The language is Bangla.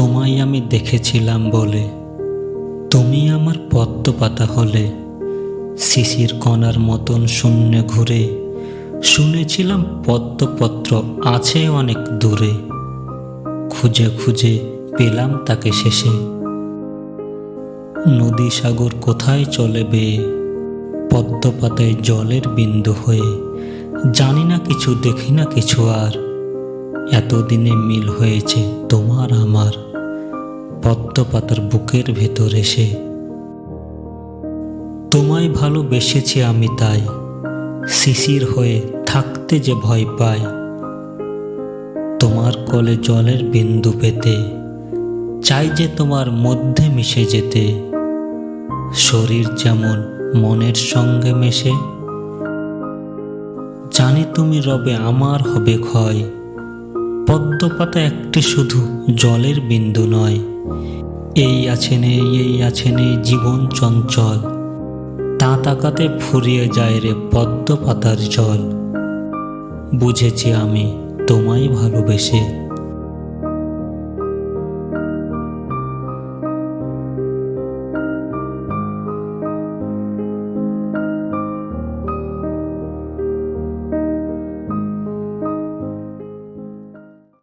তোমায় আমি দেখেছিলাম বলে। তুমি আমার পদ্ম পাতা হলে। শিশির কণার মতন শূন্য ঘুরে। শুনেছিলাম পদ্মপত্র আছে অনেক দূরে। খুঁজে খুঁজে পেলাম তাকে শেষে। নদী সাগর কোথায় চলে বেয়ে পদ্ম পাতায় জলের বিন্দু হয়ে। জানি না কিছু, দেখি না কিছু আর। এতদিনে মিল হয়েছে তোমার আমার। পদ্ম পাতার বুকের ভেতর এসে, তোমায় ভালোবেসেছি আমি তাই, শিশির হয়ে থাকতে যে ভয় পাই। তোমার কোলে জলের বিন্দু পেতে, চাই যে তোমার মধ্যে মিশে যেতে। শরীর যেমন মনের সঙ্গে মেশে, জানি তুমি রবে আমার হবে ক্ষয়। পদ্ম পাতা একটি শুধু জলের বিন্দু নয়। এই আছে নেই এই আছে নেই জীবন চঞ্চল। তা তাকাতে ফুরিয়ে যায় রে পদ্ম পাতার জল। বুঝেছি আমি, তোমায় ভালোবেসে।